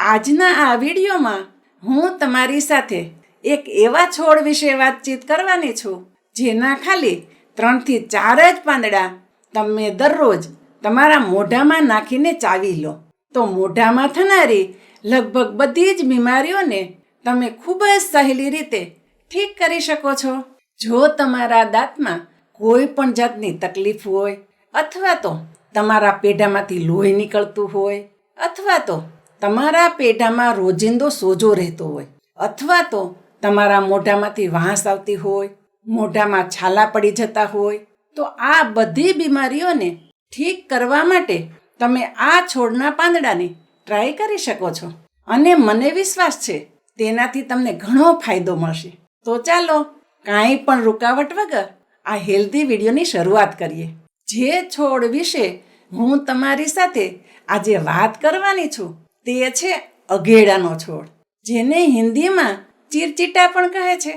આજના આ વિડીયોમાં હું તમારી સાથે એક એવા છોડ વિશે વાતચીત કરવાની છું, જેના ખાલી ત્રણથી ચાર જ પાંદડા તમે દરરોજ તમારા મોઢામાં નાખીને ચાવી લો. તો મોઢામાં થનારી લગભગ બધી જ બીમારીઓને તમે ખૂબ જ સહેલી રીતે ઠીક કરી શકો છો. જો તમારા દાંતમાં કોઈ પણ જાતની તકલીફ હોય, અથવા તો તમારા પેઢામાંથી લોહી નીકળતું હોય, અથવા તો તમારા પેઢામાં રોજિંદો સોજો રહેતો હોય અથવા તો તમારા મોઢામાંથી વાંસ આવતી હોય, મોઢામાં છાલા પડી જતા હોય, તો આ બધી બીમારીઓને ઠીક કરવા માટે તમે આ છોડના પાંદડાને ટ્રાય કરી શકો છો. અને મને વિશ્વાસ છે, તેનાથી તમને ઘણો ફાયદો મળશે. તો ચાલો, કાંઈ પણ રૂકાવટ વગર આ હેલ્ધી વિડીયોની શરૂઆત કરીએ. જે છોડ વિશે હું તમારી સાથે આજે વાત કરવાની છું તે છે અઘેડાનો છોડ, જેને હિન્દીમાં ચીરચીટા પણ કહે છે.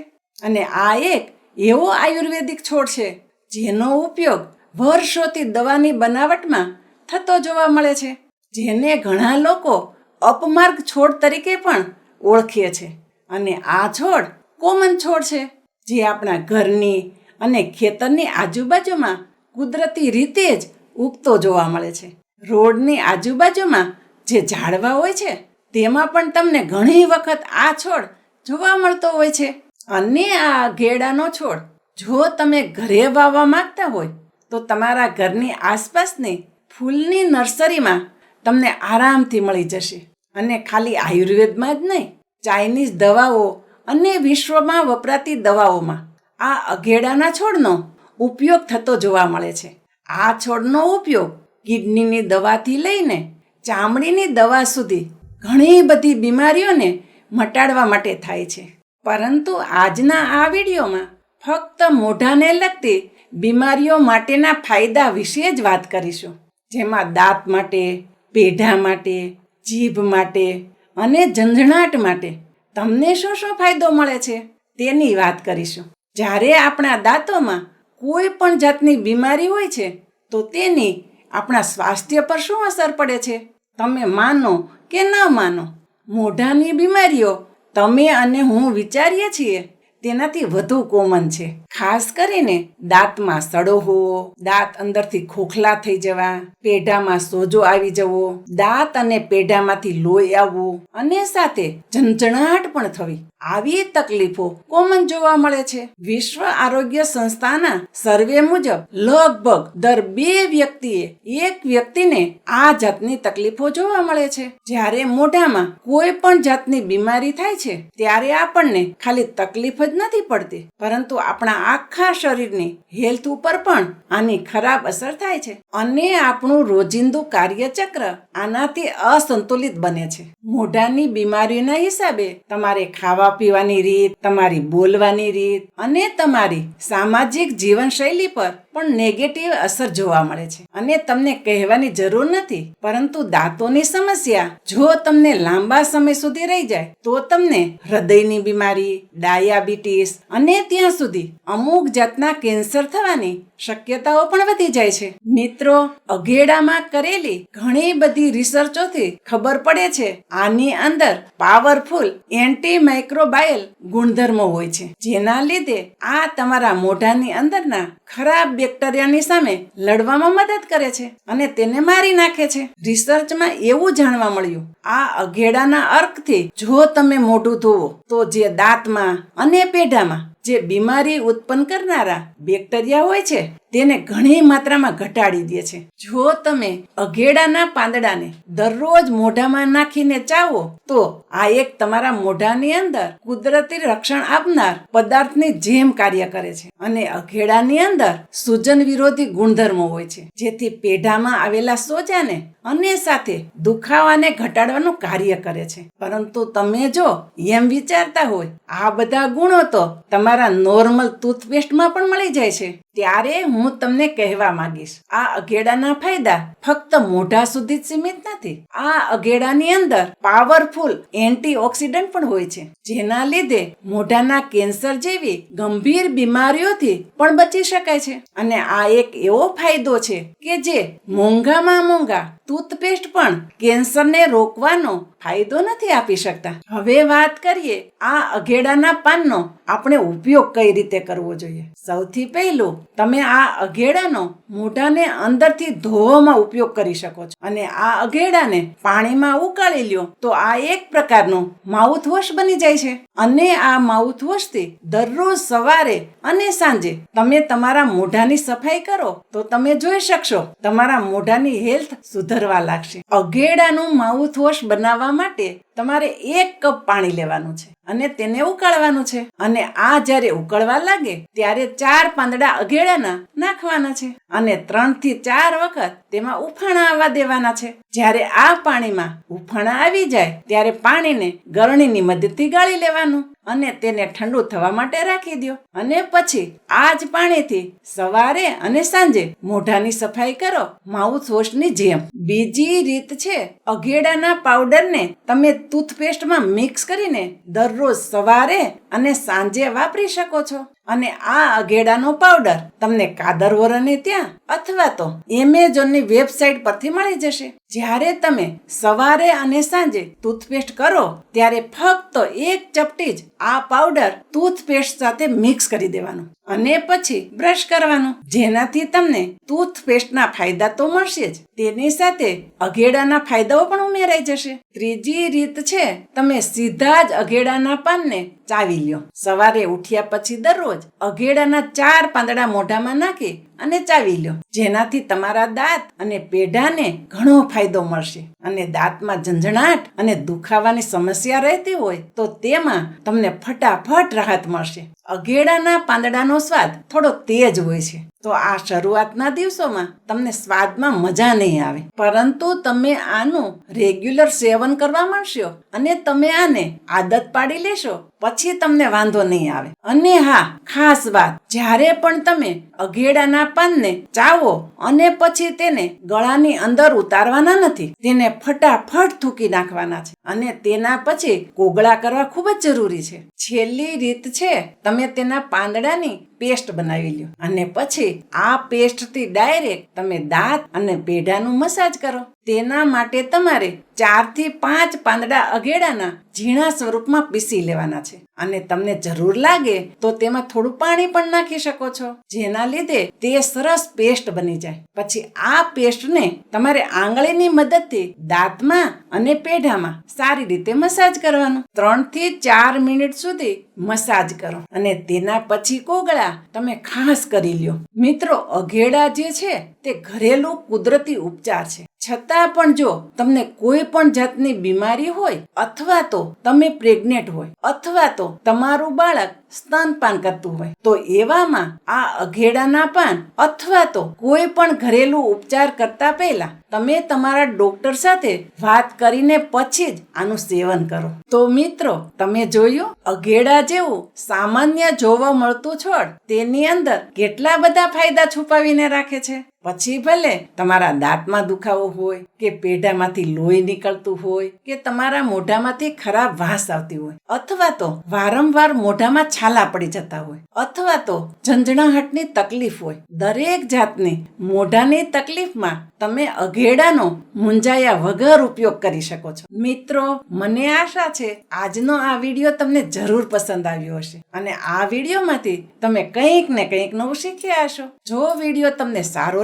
અને આ એક એવો આયુર્વેદિક છોડ છે, જેનો ઉપયોગ વર્ષોથી દવાની બનાવટમાં થતો જોવા મળે છે, જેને ઘણા લોકો અપમાર્ગ છોડ તરીકે પણ ઓળખે છે. અને આ છોડ કોમન છોડ છે, જે આપણા ઘરની અને ખેતરની આજુબાજુમાં કુદરતી રીતે જ ઉગતો જોવા મળે છે. રોડની આજુબાજુમાં જે ઝાડવા હોય છે, તેમાં પણ તમને ઘણી વખત આ છોડ જોવા મળતો હોય છે. અને આ ઘેડાનો છોડ જો તમે ઘરે વાવવા માંગતા હોય, તો તમારા ઘરની આસપાસની ફૂલની નર્સરીમાં તમને આરામથી મળી જશે. અને ખાલી આયુર્વેદમાં જ નહીં, ચાઇનીઝ દવાઓ અને વિશ્વમાં વપરાતી દવાઓમાં આ અઘેડાના છોડનો ઉપયોગ થતો જોવા મળે છે. આ છોડનો ઉપયોગ કિડનીની દવાથી લઈને ચામડીની દવા સુધી ઘણી બધી બીમારીઓને મટાડવા માટે થાય છે. પરંતુ આજના આ વિડીયોમાં ફક્ત મોઢાને લગતી બીમારીઓ માટેના ફાયદા વિશે જ વાત કરીશું. જેમાં દાંત માટે, પેઢા માટે, જીભ માટે અને ઝંઝણાટ માટે તમને શું શું ફાયદો મળે છે તેની વાત કરીશું. જ્યારે આપણા દાંતોમાં કોઈ પણ જાતની બીમારી હોય છે, તો તેની આપણા સ્વાસ્થ્ય પર શું અસર પડે છે? તમે માનો કે ન માનો? મોઢાની બીમારીઓ. તમે અને હું વિચારીએ છીએ. તેનાથી વધુ કોમન છે. ખાસ કરીને દાંતમાં સડો હોવો, દાંત અંદરથી ખોખલા થઈ જવા, પેઢામાં સોજો આવી જવો, દાંત અને પેઢામાંથી લોહી આવવું અને સાથે ઝંઝણાટ પણ થવી. આવી તકલીફો કોમન જોવા મળે છે. વિશ્વ આરોગ્ય સંસ્થાના સર્વે મુજબ લગભગ દર બે વ્યક્તિએ એક વ્યક્તિને આ જાતની તકલીફો જોવા મળે છે. જ્યારે મોઢામાં કોઈ પણ જાતની બીમારી થાય છે, ત્યારે આપણને ખાલી તકલીફ જ નથી પડતી. પરંતુ આપણા આખા શરીરની હેલ્થ ઉપર પણ આની ખરાબ અસર થાય છે. અને આપણું રોજિંદુ કાર્યચક્ર આનાથી અસંતુલિત બને છે. મોઢાની બીમારીના હિસાબે તમારે ખાવા પીવાની રીત, તમારી બોલવાની રીત અને તમારી સામાજિક જીવનશૈલી પર પણ નેગેટિવ અસર જોવા મળે છે. અને તમને કહેવાની જરૂર નથી, પરંતુ દાંતોની સમસ્યા, જો તમને લાંબા સમય સુધી રહી જાય, તો તમને હૃદયની બીમારી, ડાયાબિટીસ અને ત્યાં સુધી અમુક જાતના કેન્સર થવાની શક્યતાઓ પણ વધી જાય છે. મિત્રો, અઘેડામાં કરેલી ઘણી બધી રિસર્ચોથી ખબર પડે છે, આની અંદર પાવરફુલ એન્ટી માઇક્રોબાયલ ગુણધર્મો હોય છે. જેના લીધે આ તમારા મોઢાની અંદરના ખરાબ બેક્ટેરિયાની સામે લડવામાં મદદ કરે છે અને તેને મારી નાખે છે. રિસર્ચમાં એવું જાણવા મળ્યું, આ અઘેડાના અર્કથી જો તમે મોઢું ધોવો, તો જે દાંતમાં અને પેઢામાં જે બીમારી ઉત્પન્ન કરનારા બેક્ટેરિયા હોય છે, તેને ઘણી માત્રામાં ઘટાડી દે છે. જો તમે અઘેડાના પાંદડાને દરરોજ મોઢામાં નાખીને ચાવો, તો આ એક તમારા મોઢાની અંદર કુદરતી રક્ષણ આપનાર પદાર્થની જેમ કાર્ય કરે છે. અને અઘેડાની અંદર સૂજન વિરોધી ગુણધર્મો હોય છે, જેથી પેઢામાં આવેલા સોજાને અને સાથે દુખાવાને ઘટાડવાનું કાર્ય કરે છે. પરંતુ તમે જો એમ વિચારતા હોય, આ બધા ગુણો તો તમારા તમારા નોર્મલ ટૂથપેસ્ટમાં પણ મળી જાય છે. ત્યારે હું તમને કહેવા માંગીશ, આ અઘેડાના ફાયદા ફક્ત મોઢા સુધી જ સીમિત નથી. આ અઘેડાની અંદર પાવરફુલ એન્ટીઓક્સિડન્ટ પણ હોય છે, જેના લીધે મોઢાના કેન્સર જેવી ગંભીર બીમારીઓથી પણ બચી શકાય છે. અને આ એક એવો ફાયદો છે કે જે મોંઘામાં મોંઘા ટૂથપેસ્ટ પણ કેન્સરને રોકવાનો ફાયદો નથી આપી શકતા. હવે વાત કરીએ આ અઘેડાના પાનનો. આપણે ઉપયોગ કઈ રીતે કરવો જોઈએ? સૌથી પહેલું, તમે આ અઘેડાનો મોઢાને અંદરથી ધોવામાં ઉપયોગ કરી શકો છો. અને આ અઘેડાને પાણીમાં ઉકાળી લ્યો તો આ એક પ્રકારનું માઉથવોશ બની જાય છે. અને આ માઉથવોશથી દરરોજ સવારે અને સાંજે તમે તમારા મોઢાની સફાઈ કરો તો તમે જોઈ શકશો તમારા મોઢાની હેલ્થ સુધરવા લાગશે. અઘેડાનું માઉથવોશ બનાવવા માટે તમારે એક કપ પાણી લેવાનું છે અને તેને ઉકાળવાનું છે. અને આ જ્યારે ઉકળવા લાગે, ત્યારે ચાર પાંદડા અઘેડાના નાખવાના છે અને ત્રણથી ચાર વખત તેમાં ઉફાણા આવવા દેવાના છે. જ્યારે આ પાણીમાં ઉફાણા આવી જાય, ત્યારે પાણીને ગરણીની મદદથી ગાળી લેવાનું અને તેને ઠંડુ થવા માટે રાખી દો અને પછી આ જ પાણીથી સવારે અને સાંજે મોઢાની સફાઈ કરો, માઉથ વોશની જેમ. બીજી રીત છે, અઘેડાના પાવડરને તમે ટૂથપેસ્ટમાં મિક્સ કરીને દરરોજ સવારે અને સાંજે વાપરી શકો છો. અને આ અઘેડાનો પાવડર તમને કાદરવરને ત્યાં અથવા તો એમેઝોનની વેબસાઇટ પરથી મળી જશે. જ્યારે તમે સવારે અને સાંજે ટૂથપેસ્ટ કરો, ત્યારે ફક્ત એક ચપટી જ આ પાવડર ટૂથપેસ્ટ સાથે મિક્સ કરી દેવાનું અને પછી બ્રશ કરવાનું. જેનાથી તમને ટૂથપેસ્ટના ફાયદા તો મળશે જ. તેની સાથે અઘેડાના ફાયદાઓ પણ ઉમેરાઈ જશે. ત્રીજી રીત છે, તમે સીધા જ અઘેડાના પાનને ચાવી લ્યો. સવારે ઉઠ્યા પછી દરરોજ અઘેડાના ચાર પાંદડા મોઢામાં નાખી અને ચાવી લો જેનાથી તમારા દાંત અને પેઢાને ઘણો ફાયદો મળશે. અને દાંતમાં ઝંઝણાટ અને દુખાવાની સમસ્યા રહેતી હોય તો તેમાં તમને ફટાફટ રાહત મળશે. અઘેડાના પાંદડાનો સ્વાદ થોડો તેજ હોય છે. તો આ શરૂઆતના દિવસોમાં તમને સ્વાદમાં મજા નહીં આવે. પરંતુ તમે આનું રેગ્યુલર સેવન કરવા માંડશો અને તમે આને આદત પાડી લેશો પછી તમને વાંધો નહીં આવે. અને હા, ખાસ વાત, જ્યારે પણ તમે અઘેડાના પાનને ચાવો અને પછી તેને ગળાની અંદર ઉતારવાના નથી, તેને ફટાફટ થૂકી નાખવાના છે. અને તેના પછી કોગળા કરવા ખૂબ જ જરૂરી છે. છેલ્લી રીત છે, તમે તેના પાંદડાની પેસ્ટ બનાવી લ્યો. અને પછી આ પેસ્ટથી ડાયરેક્ટ તમે દાંત અને પેઢાનું મસાજ કરો. તેના માટે તમારે ચારથી પાંચ પાંદડા અગેડાના ઝીણા સ્વરૂપમાં પીસી લેવાના છે. અને તમને જરૂર લાગે તો તેમાં થોડું પાણી પણ નાખી શકો છો. જેના લીધે તે સરસ પેસ્ટ બની જાય. પછી આ પેસ્ટને તમારે આંગળીની મદદથી દાંતમાં અને પેઢામાં સારી રીતે મસાજ કરવાનું. ત્રણથી ચાર મિનિટ સુધી મસાજ કરો. અને તેના પછી કોગળા તમે ખાસ કરી લ્યો. મિત્રો, અઘેડા જે છે તે ઘરેલું કુદરતી ઉપચાર છે. છતાં પણ જો તમને કોઈ પણ જાતની બીમારી હોય અથવા તો તમે પ્રેગ્નેન્ટ હોય અથવા તો તમારું બાળક સ્તનપાન કરતું હોય, તો એવામાં આ અઘેડાના પાન અથવા તો કોઈ પણ ઘરેલું ઉપચાર કરતા પહેલા તમે તમારા ડોક્ટર સાથે વાત કરીને પછી જ આનું સેવન કરો. તો મિત્રો, તમે જોયું? અઘેડા જેવું સામાન્ય જોવા મળતું છોડ તેની અંદર કેટલા બધા ફાયદા છુપાવીને રાખે છે? પછી ભલે તમારા દાંતમાં દુખાવો હોય, કે પેઢામાંથી લોહી નીકળતું હોય, કે તમારા મોઢામાંથી ખરાબ વાસ આવતી હોય, અથવા તો વારંવાર મોઢામાં છાલા પડી જતા હોય, અથવા તો ઝંઝણાહટની તકલીફ હોય, દરેક જાતની મોઢાની તકલીફમાં તમે અઘેડાનો મુંજાયા વગર ઉપયોગ કરી શકો છો. મિત્રો, મને આશા છે આજનો આ વીડિયો તમને જરૂર પસંદ આવ્યો હશે અને આ વિડીયોમાંથી તમે કંઈક ને કંઈક નવું શીખ્યા હશો. જો વીડિયો તમને સારો